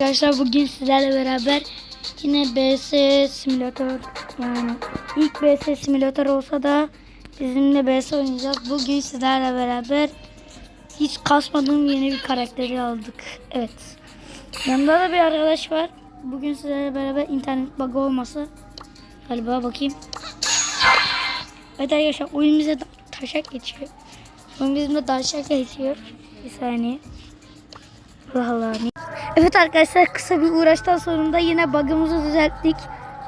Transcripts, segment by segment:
Arkadaşlar bugün sizlerle beraber yine BS simülatör yani ilk BS simülatör olsa da bizimle BS oynayacağız. Bugün sizlerle beraber hiç kasmadığım yeni bir karakteri aldık. Evet. Yanında da bir arkadaş var. Bugün sizlerle beraber internet bug olmasa galiba bakayım. Evet arkadaşlar oyun bize taşak geçiyor. Oyun bizimle taşak geçiyor. Bir saniye. Allah Allah. Evet arkadaşlar kısa bir uğraştan sonunda yine bug'ımızı düzelttik.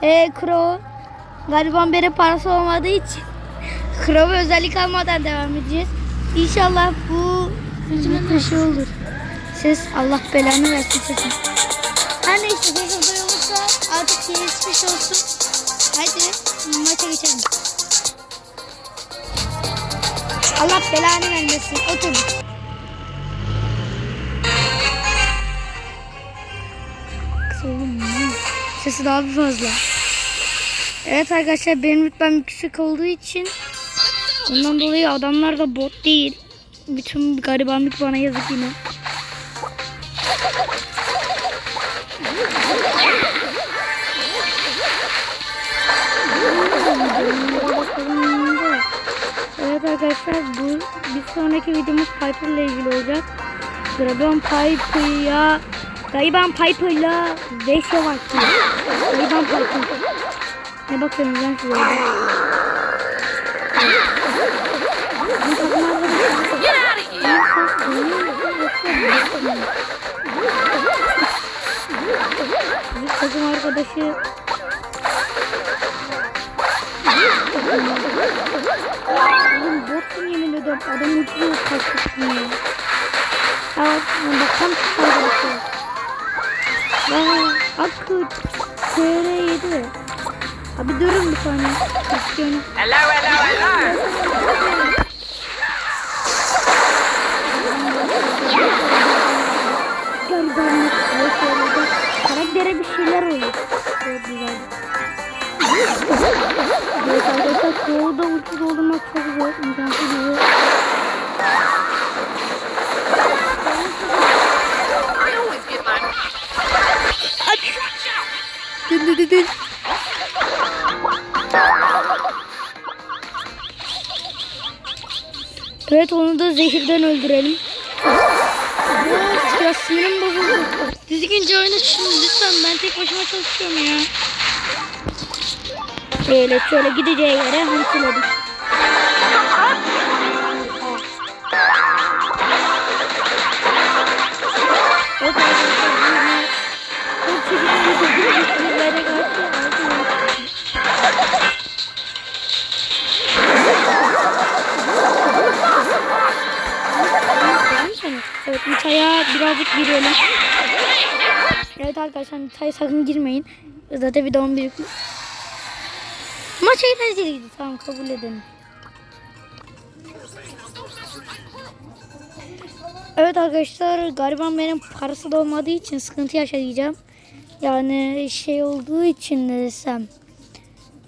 Ee, Crow gariban beri parası olmadığı için Crow'a özellik almadan devam edeceğiz. İnşallah bu bir şey olur. Ses Allah belanı versin sesin. Her neyse ses duyulursa artık geçmiş olsun. Hadi maça geçelim. Allah belanı vermesin. Otur. Sesi daha bir fazla. Evet arkadaşlar benim rütbem yüksek olduğu için ondan dolayı adamlar da bot değil. Bütün garibanlık bana yazık yine. Evet arkadaşlar bu bir sonraki videomuz Piper ile ilgili olacak. Gariban Piper'ya Gariban Piper'la Veşe var ki. Gariban Piper. Ne bakıyorsunuz lan size? Bu takım arkadaşı- Oğlum botsun yemin ediyorum. Adam uçuyor kaçtıksın ya. Evet, bak tam Vay, Hakkı TR7. Abi durun bir saniye. Hello, hello, hello! Garibanlık. Vesaire. Karaktere bir şeyler oluyor. Çok güzel. Evet arkadaşlar soğuda uçu doldurmak çok zor. İmkansız zor. Dün. Evet onu da zehirden öldürelim. Ya sinirim bozuldu. Düzgünce oyna şimdi lütfen ben tek başıma çalışıyorum ya. Şöyle şöyle gideceği yere hamsiledik. Evet Nita'ya birazcık girelim. Evet arkadaşlar Nita'ya sakın girmeyin. Zaten bir doğum büyük. Maç eğlenceliydi. Tamam kabul edelim. Evet arkadaşlar gariban benim parası da olmadığı için sıkıntı yaşayacağım. Yani şey olduğu için ne desem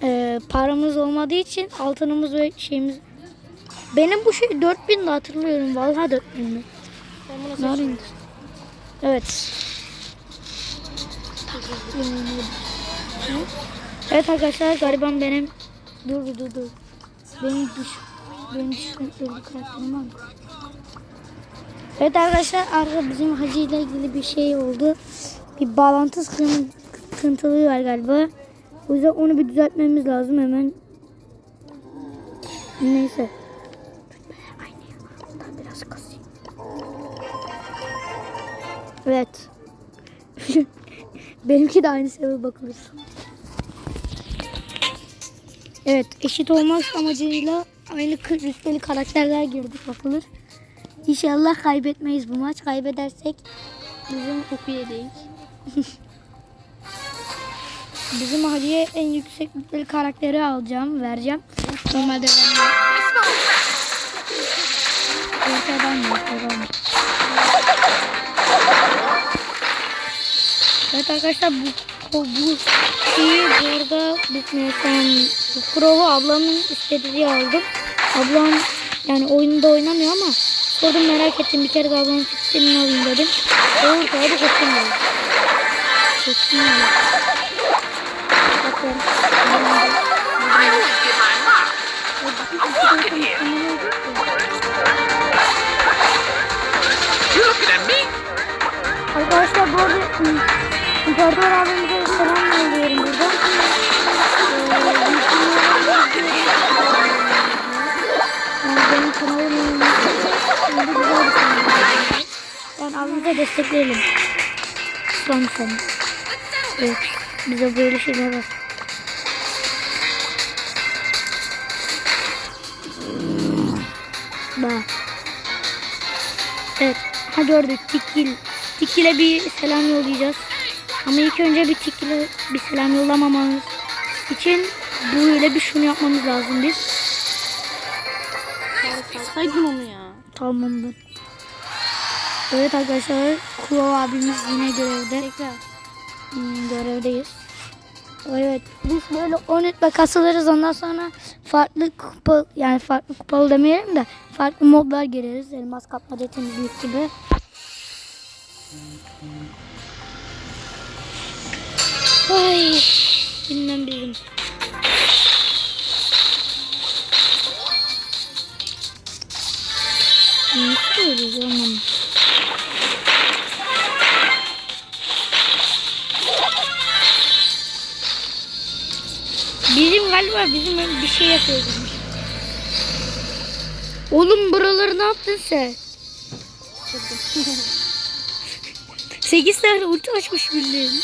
e, paramız olmadığı için altınımız ve şeyimiz benim bu şey 4000 de hatırlıyorum vallahi 4000 mi? Narin. Evet. Evet arkadaşlar gariban benim dur dur dur. Benim düş benim düşkünlükle bir karakterim var? Evet arkadaşlar arada bizim Hacı ile ilgili bir şey oldu. Bir bağlantı sıkın- sıkıntılığı var galiba. O yüzden onu bir düzeltmemiz lazım hemen. Neyse. Evet. Benimki de aynı sebebe bakılır. Evet eşit olmaz amacıyla aynı rütbeli karakterler girdik bakılır. İnşallah kaybetmeyiz bu maç. Kaybedersek bizim okuya değil. bizim Hadiye en yüksek rütbeli karakteri alacağım, vereceğim. Normalde vermiyorum. Ortadan mı? Ortadan mı? Evet arkadaşlar bu bu, bu şeyi bu arada bitmeyen bu provu ablamın istediği aldım. Ablam yani oyunda oynamıyor ama sordum merak ettim bir kere de ablamın fikrini alayım dedim. Olur hadi koştum dedim. Kesin öyle. Bakın. Arkadaşlar bu arada İmparator abimize selam yolluyorum buradan. Ee, benim kanalım olması şimdi güzel bir kanal. Yani abimize destekleyelim. Son sen. Evet. Bize böyle şeyler var. Bak. Evet. Ha gördük. Tikil. Tikil'e bir selam yollayacağız. Ama ilk önce bir Tikil'e bir selam yollamamamız için böyle bir şunu yapmamız lazım biz. Salsaydın onu ya. Tamam ben. Evet arkadaşlar. Kulağı abimiz yine görevde. Tekrar. Hmm, görevdeyiz. Evet biz böyle 10 etme kasılırız ondan sonra farklı kupa yani farklı kupalı demeyelim de farklı modlar gireriz. Elmas kapmaca temizlik gibi. Ay bilmem bizim. Nasıl öleceğiz anlamadım. Bizim galiba bizim bir şey yapıyoruz. Oğlum buraları ne yaptın sen? 8 tane ulti açmış bildiğin.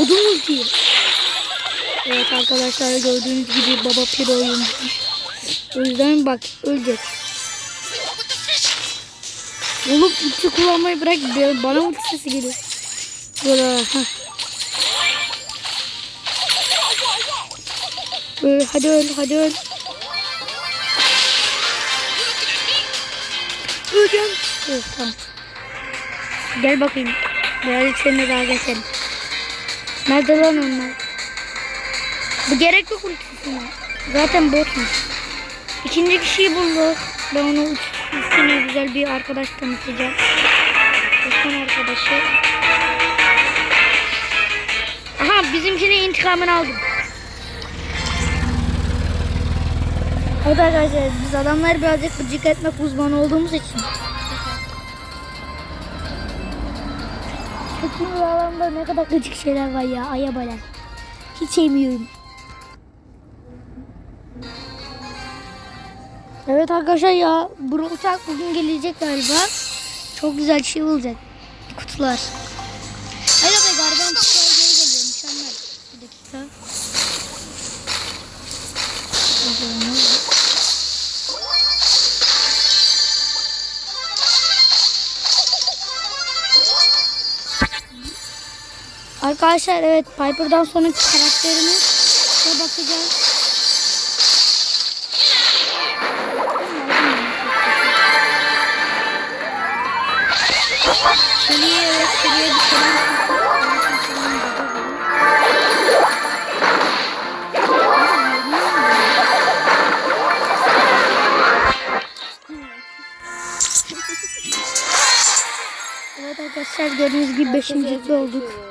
Odun ulti. Evet arkadaşlar gördüğünüz gibi baba piro oyuncu. O yüzden bak ölecek. Oğlum ulti kullanmayı bırak bana ulti sesi geliyor. Böyle heh. Öl, hadi öl, hadi öl. Öleceğim. Evet, tamam. Gel bakayım. Birazcık seninle daha geçelim. Nerede lan onlar? Bu gerek yok ultisine. Zaten botmuş. İkinci kişiyi bulduk. Ben onu üstüne güzel bir arkadaş tanıtacağım. Osman arkadaşı. Aha bizimkinin intikamını aldım. Evet arkadaşlar biz adamları birazcık gıcık etmek uzmanı olduğumuz için. Alanda ne kadar gıcık şeyler var ya aya bala. Hiç sevmiyorum. Evet arkadaşlar ya uçak bugün gelecek galiba. Çok güzel şey olacak. Kutular. Arkadaşlar evet Piper'dan sonraki karakterimiz de bakacağız. Şuraya evet şuraya bir selam Evet arkadaşlar gördüğünüz gibi 5. olduk.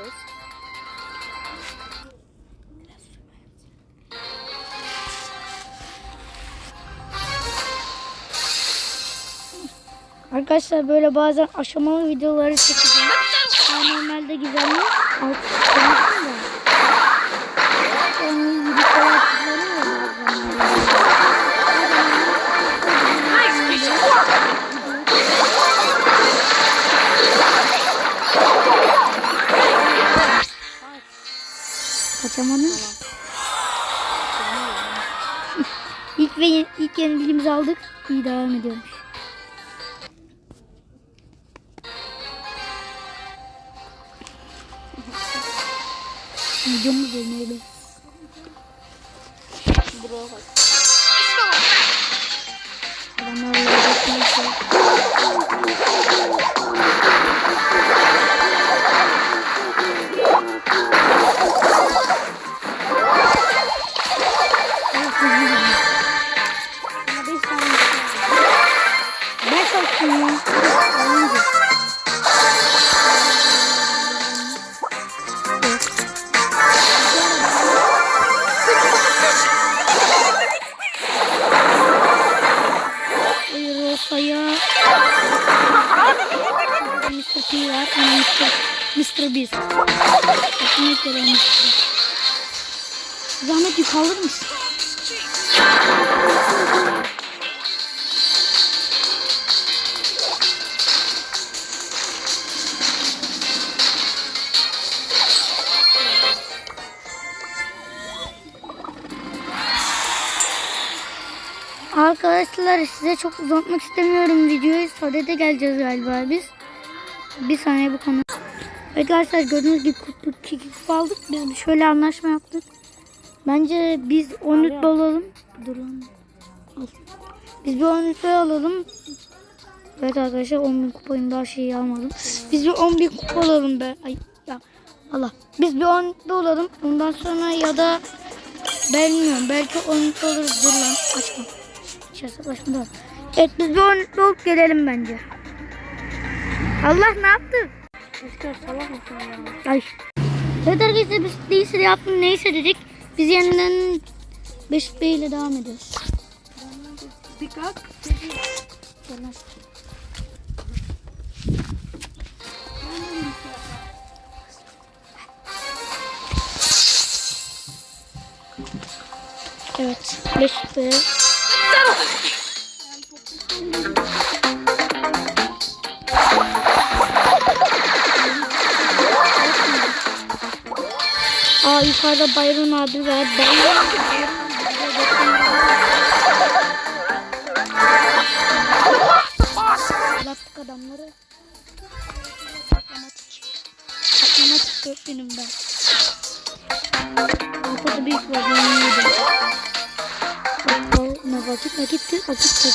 Arkadaşlar böyle bazen aşamalı videoları çekeceğim. Yani normalde gizemli alt konusunda. Onun videoları kullanıyor bazen. Nice piece of work. Kaçamadım. ilk ve ilk yenilgimizi aldık. İyi devam ediyormuş. Videomuz be. Buraya bak. Adamlarla uğraşmayı Bana Mr. P var ama Mr. Mr. Beast. Ekmek veren Mr. Zahmet yukarılır mısın? Arkadaşlar size çok uzatmak istemiyorum videoyu. Sadede geleceğiz galiba biz. Bir saniye bu konu. Arkadaşlar gördüğünüz gibi kutluk kekik aldık. Biz şöyle anlaşma yaptık. Bence biz 10 rütbe olalım. Durun. Al. Biz bir 10 rütbe alalım. Evet arkadaşlar 10 bin kupayım daha şeyi almadım. Biz bir 10 bin kupa olalım be. Ay ya Allah. Biz bir 10 rütbe olalım. Ondan sonra ya da bilmiyorum. Belki 10 rütbe oluruz. Dur lan açma. İçerisi başımda. Evet biz bir 10 rütbe olup gelelim bence. Allah ne yaptı? Rüzgar salak mısın ya? Ay. Evet arkadaşlar biz neyse de yaptım neyse dedik. Biz yeniden 5 B ile devam ediyoruz. Dikkat. Evet. 5 B. Aa yukarıda Bayron abi var. Bayron Yaptık adamları. Saklamatik. Saklamatik öğretmenim ben. Ortada büyük var. Ben yedim. Bakkal ne vakit vakitti vakit vakit.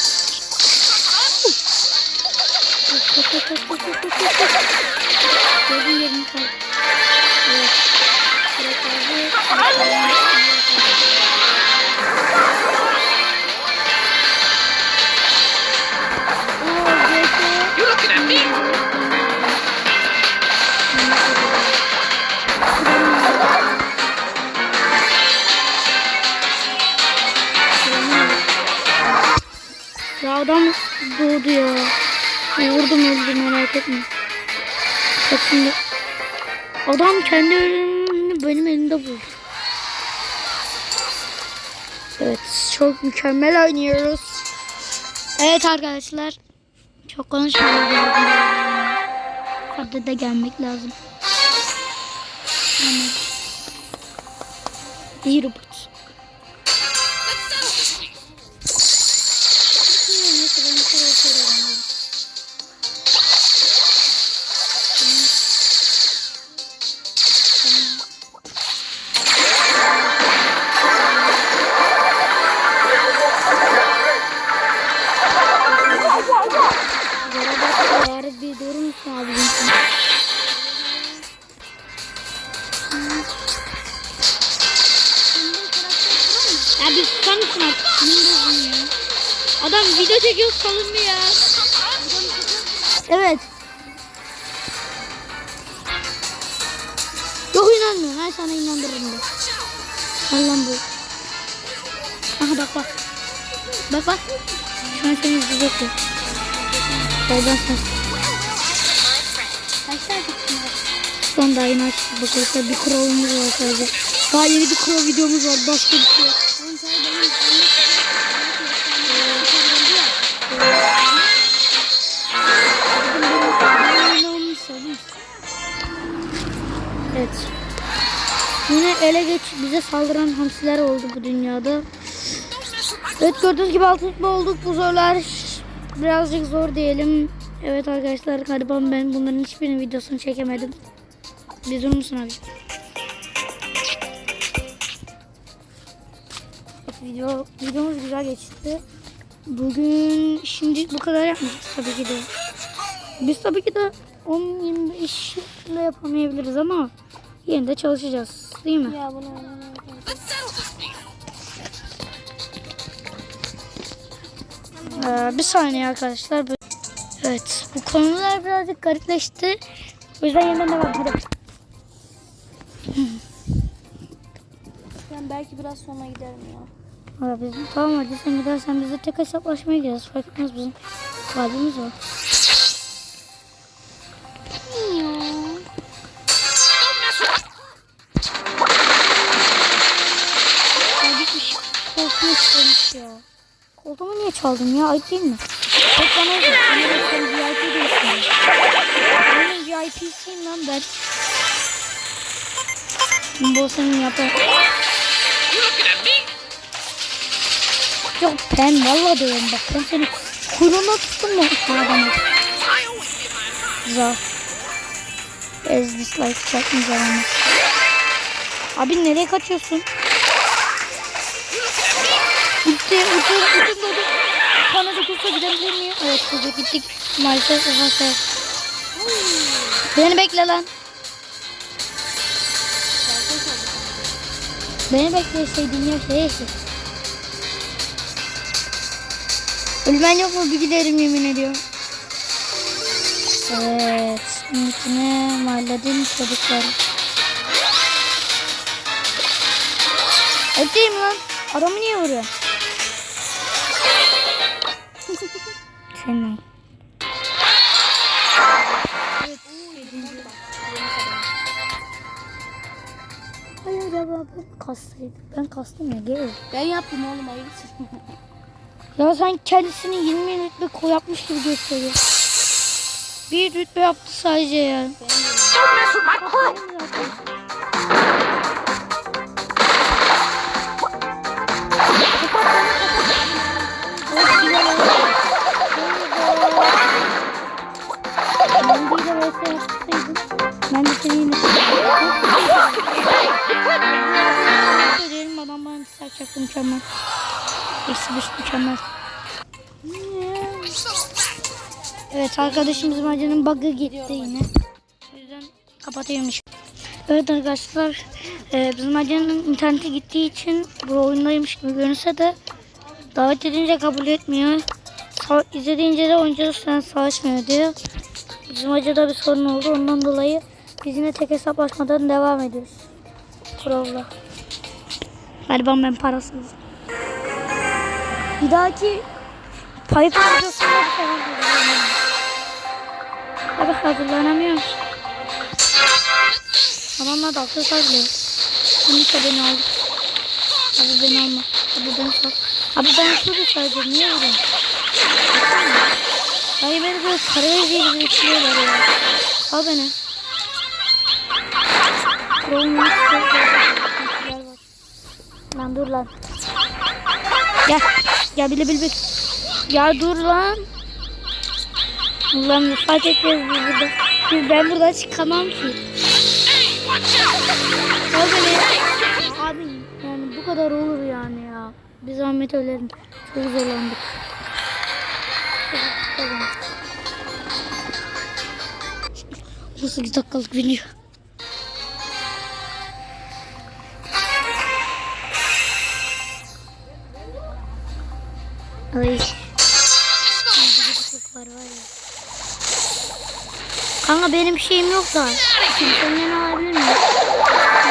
Koş koş koş doğdu ya. Vurdum öldü merak etme. Bak şimdi. Adam kendi ölümünü benim elimde buldu. Evet çok mükemmel oynuyoruz. Evet arkadaşlar. Çok konuşmuyoruz. Hadi de gelmek lazım. Hemen. İyi Çekiyor salındı ya. Evet. Yok inanmıyorum. Ben sana inandırırım da. Allah'ım bu. Aha bak bak. Bak bak. Şu an seni izleyecek ya. Ben sana. Kaçlar gittin Son daha yeni açtık. Bakıyorsa bir crow'umuz var sadece. Daha yeni bir crow videomuz var. Başka bir şey yok. Ele geç bize saldıran hamsiler oldu bu dünyada. Evet gördüğünüz gibi altı tutma olduk bu zorlar. Birazcık zor diyelim. Evet arkadaşlar galiba ben bunların hiçbirinin videosunu çekemedim. Durur musun abi? Video, videomuz güzel geçti. Bugün şimdi bu kadar yapmayacağız tabii ki de. Biz tabii ki de 10-25 ile yapamayabiliriz ama yine de çalışacağız. Değil mi? Ya bunu Ee, bir saniye arkadaşlar. Evet bu konular birazcık garipleşti. O yüzden yeniden devam hadi. ben belki biraz sonra giderim ya. Bizim tamam hadi sen gidersen biz de tek hesaplaşmaya gideriz. Fark etmez bizim kalbimiz var. Çaldım ya. Ayıp değil mi? Bana oldu. Sen VIP değilsin. Benim VIP'siyim lan ben. Bu senin yapar. Yok ben valla diyorum bak ben seni kuyruğuna tuttum always get mine. Güzel. Ez dislike çakmayacağım ama. Abi nereye kaçıyorsun? Gitti, uçur, uçur dolu. Kanada kursa gidebilir miyim? Evet, kursa gittik. Maalesef ufakta. Beni bekle lan. Beni bekleseydin ya şey işte. Ölmen yok mu? Bir giderim yemin ediyorum. Evet. Şimdikine mahalledin çocukları. Öteyim lan. Adamı niye vuruyor? Senin. Hayır acaba ben kastaydım. Ben kastım ya gel. Ben yaptım oğlum ayıp. Ya sen kendisini 20 rütbe koy yapmış gibi gösteriyor. Bir rütbe yaptı sadece ya. Don't mess Ben de seni yine Söyleyelim adam bana saat çaktı mükemmel. Eksi beş mükemmel. Evet arkadaşımızın acının bug'ı gitti yine. O yüzden kapatıyormuş. Evet arkadaşlar e, bizim acının interneti gittiği için bu oyundaymış gibi görünse de davet edince kabul etmiyor. Sa izlediğince de falan savaşmıyor diyor. Bizim acıda bir sorun oldu ondan dolayı biz yine tek hesaplaşmadan devam ediyoruz. Provla. Galiba ben parasız. Bir dahaki sefer hazırlanamıyorum. Abi hazırlanamıyorum. Adamlar da akıl sarılıyor. Şimdi ise beni aldı. Abi beni alma. Abi ben sal. Abi ben şurada sadece niye vuruyorsun? Hayır beni böyle karavezi gibi bitiriyorlar ya. Al beni. Var. Lan dur lan. Gel. Gel bile bil bil. Ya dur lan. Ulan fight edeceğiz biz burada. Biz ben buradan çıkamam ki. Beni. Abi yani bu kadar olur yani ya. Biz Ahmet ölerim. Çok zorlandık. Kazandık. 18 dakikalık video. Kanka benim şeyim yok da. Kimsenin alabilir miyim?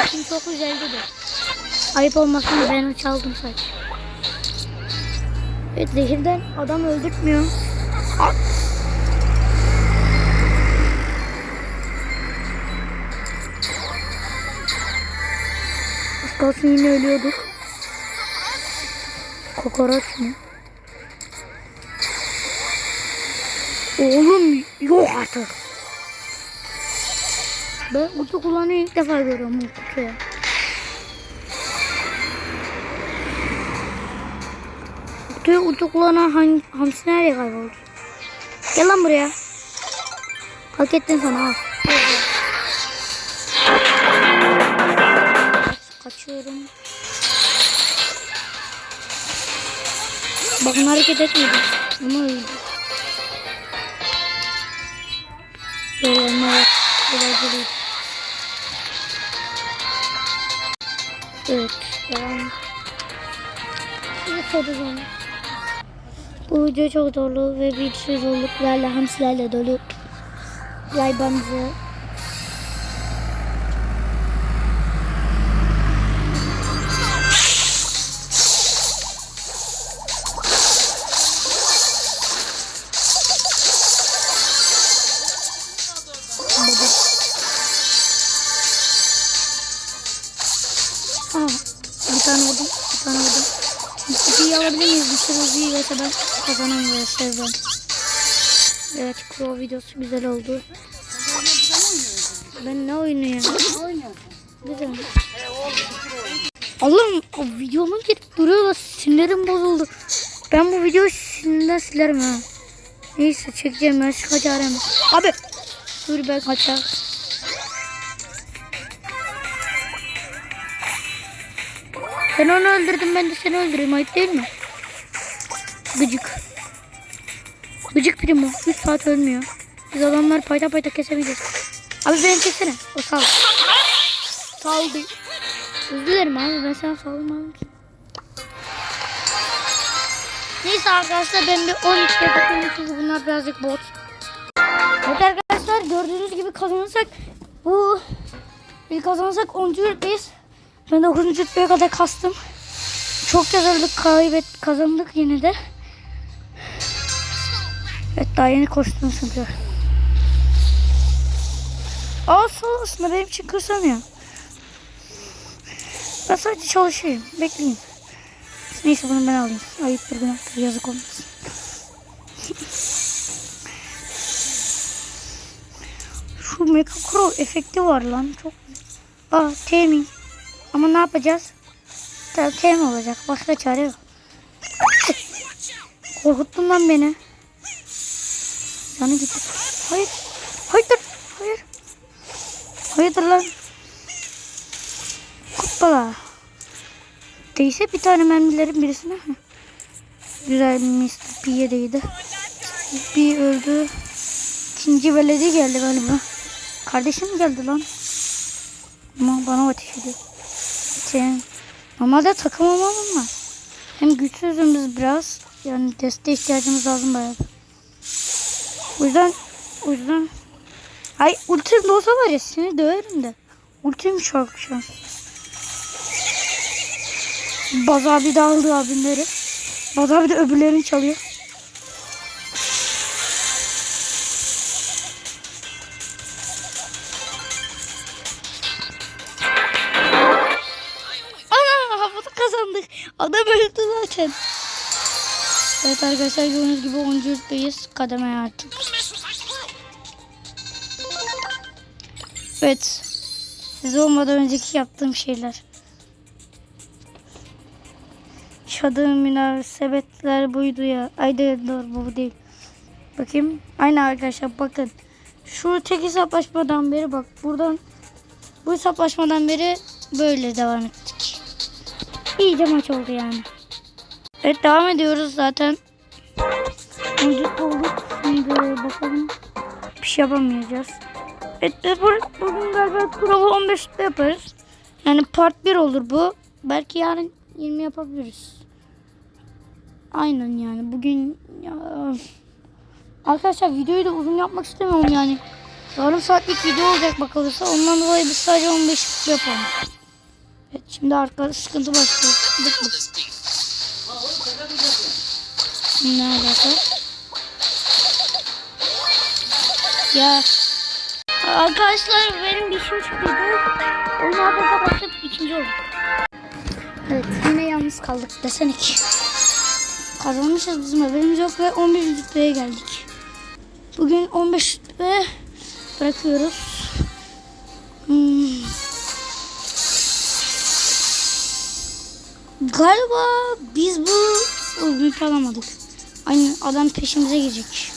Kim çok güzeldi de. Ayıp olmasın da ben çaldım sadece. Evet zehirden adam öldürtmüyor. Az kalsın yine ölüyorduk. Kokoreç mi? Oğlum yok artık. Ben ulti kullanıyor ilk defa görüyorum bu kutuyu. Kutuyu ulti kullanan hangi, hamsi nereye kayboldu? Gel lan buraya. Hak ettin sana al. Kaçıyorum. Bakın hareket etmedi. Ama öldü. Yollarına eğlenceliydi. Evet, devam. Yapalım. Bu video çok zorlu ve bir sürü zorluklarla, hamsilerle dolu. Yaybanızı Ben kazanım ve sevmem. Evet Crow videosu güzel oldu. Ben ne oynuyorum? Güzel. Allah'ım o videomu girip duruyor da sinirim bozuldu. Ben bu videoyu sinirden silerim ha. Neyse çekeceğim ben şu kaçarım. Abi dur ben kaçar. Sen onu öldürdün ben de seni öldüreyim ayıp değil mi? Gıcık. Gıcık primo. 3 saat ölmüyor. Biz adamlar payta payta kesemeyeceğiz. Abi beni çeksene. O sağ ol. Sağ ol değil. Özür dilerim abi ben sana sağ olmam ki. Neyse arkadaşlar ben bir 12 yapayım çünkü bunlar birazcık bot. Evet arkadaşlar gördüğünüz gibi kazanırsak bu ilk kazanırsak 10. rütbeyiz. Ben 9. rütbeye kadar kastım. Çok yazıldık kaybet kazandık yine de. Evet daha yeni koştum çünkü. Aa sağ olasın da benim için kırsana ya. Ben sadece çalışayım. Bekleyin. Neyse bunu ben alayım. Ayıptır günahtır yazık olmasın. Şu Mecha Crow efekti var lan. Çok Aa temin. Ama ne yapacağız? Tabii tem olacak. Başka çare yok. Korkuttun lan beni. Canı gitti. Hayır. Hayır. Hayır. Hayırdır lan. Kuppala. Değse bir tane mermilerin birisine. Güzel Mr. P'ye değdi. P öldü. İkinci belediye geldi galiba. Kardeşim geldi lan? Ama bana ateş ediyor. Sen normalde takım olmam mı? Hem güçsüzüm biraz. Yani desteğe ihtiyacımız lazım bayağı. O yüzden o yüzden Ay ultim olsa var ya seni döverim de. Ultim çok şanssız. Baz abi de aldı abimleri. Baz abi de öbürlerini çalıyor. Arkadaşlar gördüğünüz gibi 10. rütbeyiz. Kademe artık. Evet. Siz olmadan önceki yaptığım şeyler. Yaşadığım münasebetler buydu ya. Ay değil doğru bu değil. Bakayım. Aynen arkadaşlar bakın. Şu tek hesaplaşmadan beri bak buradan bu hesaplaşmadan beri böyle devam ettik. İyice maç oldu yani. Evet devam ediyoruz zaten. Mucuk olduk. Şimdi bakalım. Bir şey yapamayacağız. Evet biz bu- bugün galiba prova 15'te yaparız. Yani part 1 olur bu. Belki yarın 20 yapabiliriz. Aynen yani bugün ya... Arkadaşlar videoyu da uzun yapmak istemiyorum yani. Yarım saatlik video olacak bakılırsa ondan dolayı biz sadece 15 yapalım. Evet şimdi arka sıkıntı başlıyor. Bık Ya Arkadaşlar benim bir işim çıktı. Oyunu adada başladık ikinci olduk. Evet yine yalnız kaldık desene ki. Kazanmışız bizim haberimiz yok ve 11. rütbeye geldik. Bugün 15 rütbe bırakıyoruz. Hmm. Galiba biz bu ümit alamadık. Aynı adam peşimize girecek.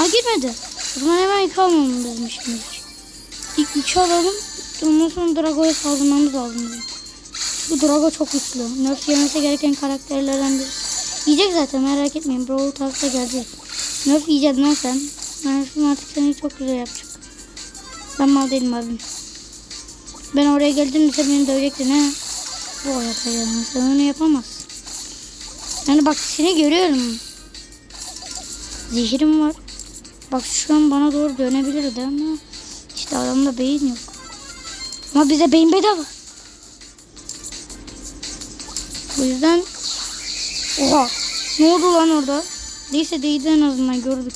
Ha girmedi. O zaman hemen iki almamız lazım şimdi. İlk üçü alalım. Ondan sonra Drago'ya saldırmamız lazım. Bu Drago çok güçlü. Nerf yemesi gereken karakterlerden birisi. Yiyecek zaten merak etmeyin. Brawl tarafta gelecek. Nerf yiyeceğiz lan sen. Nerf'im artık seni çok güzel yapacak. Ben mal değilim abim. Ben oraya geldim sen beni dövecektin ha. Bu hayatta yani. Sen onu yapamazsın. Yani bak seni görüyorum. Zehirim var. Bak şu an bana doğru dönebilirdi ama işte adamda beyin yok. Ama bize beyin bedava. O yüzden Oha ne oldu lan orada? Neyse değdi en azından gördük.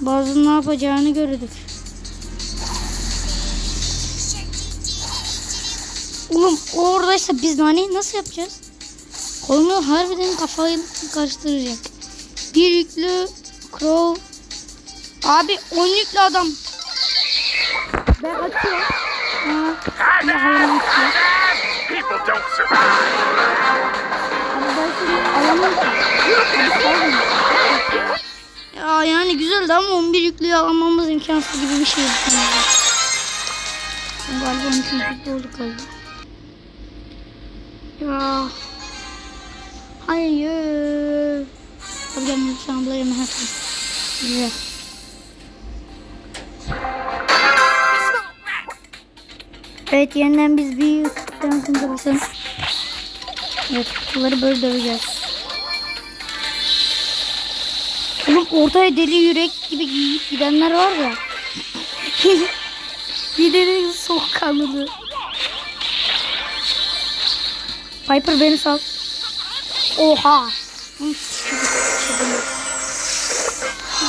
Bazı ne yapacağını gördük. Oğlum o oradaysa biz naneyi nasıl yapacağız? Konu harbiden kafayı karıştıracak. Bir yüklü Crow. Abi 10 yüklü adam. Ben kaçıyorum. Aa, bir hayvan. People don't survive. Ya yani güzeldi ama 11 yüklüyü alamamız imkansız gibi bir şey. Galiba 12 yüklü olduk galiba. Ya. Hayır. Hadi gel lütfen ablayım hakkım. Güzel. Evet yeniden biz bir yansın basalım. Evet kutuları böyle döveceğiz. Oğlum ortaya deli yürek gibi giyip gidenler var ya. bir de soğukkanlı. Piper beni sal. Oha.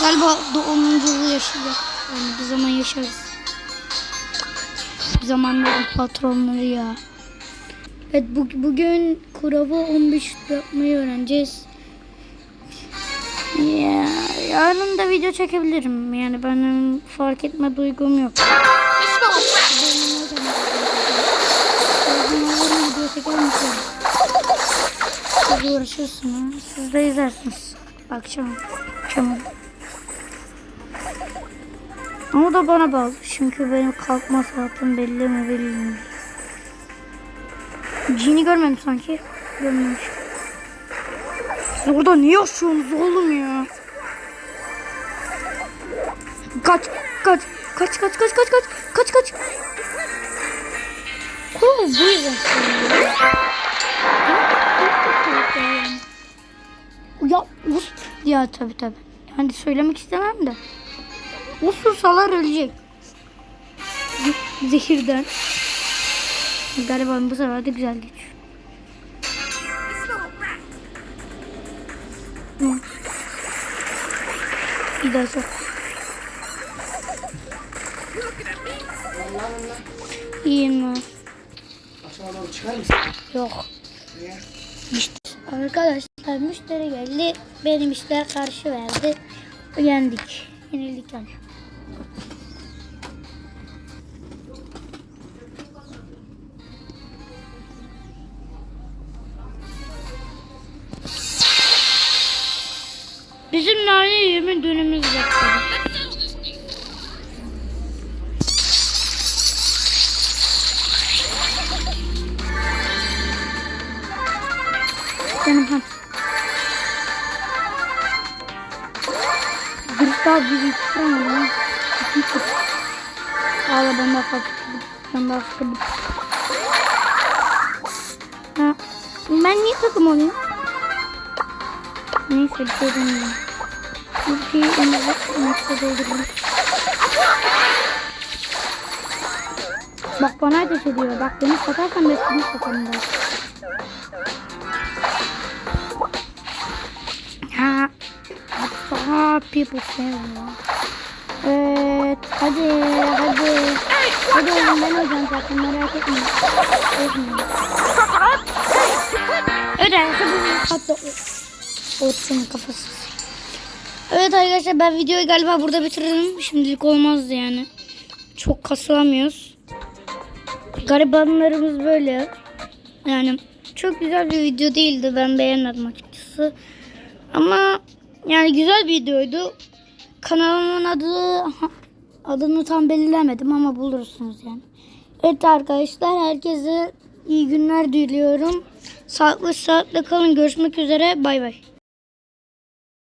Galiba da 10. yılı yaşayacak. Yani bir zaman yaşarız. Bir zamanların patronları ya. Evet bu, bugün kurabı 15 yapmayı öğreneceğiz. Ya, yarın da video çekebilirim. Yani benim fark etme duygum yok. Siz uğraşırsınız. Siz de izlersiniz. Akşam. Akşam. Ama da bana bağlı. Çünkü benim kalkma saatim belli mi belli mi? Cini görmedim sanki. Görmemiş. Siz orada ne yaşıyorsunuz oğlum ya? Kaç, kaç, kaç, kaç, kaç, kaç, kaç, kaç, kaç. Kolu bu yüzden. Ya us ya tabi tabi. Yani söylemek istemem de. Usursalar ölecek. Ze- Zehirden. Galiba bu sefer de güzel geçiyor. Bir daha sor. İyiyim mi? Aşağıdan çıkar mısın? Yok. Niye? Arkadaşlar müşteri geldi. Benim işler karşı verdi. Yendik. Yenildik yani. Bizim nane 20 dönümüz var. Benim Gırtlağı bir yıkıramıyor. Ağla ben daha tuttum. Ben daha sıkıldım. Ha. Ben niye takım olayım? Neyse bir şey. Bir şey önümüze maçta doldururuz. Bak bana ateş ediyor. Bak beni satarsan ben seni satarım ben. Ha. Hatta people seviyor. Evet. Hadi hadi. Hadi oğlum ben olacağım zaten merak etme. Evet arkadaşlar hatta o Orçun'un kafası. Evet arkadaşlar ben videoyu galiba burada bitiririm. Şimdilik olmazdı yani. Çok kasılamıyoruz. Garibanlarımız böyle. Yani çok güzel bir video değildi. Ben beğenmedim açıkçası. Ama yani güzel bir videoydu. Kanalımın adı adını tam belirlemedim ama bulursunuz yani. Evet arkadaşlar herkese iyi günler diliyorum. Sağlıklı sağlıklı kalın. Görüşmek üzere. Bay bay.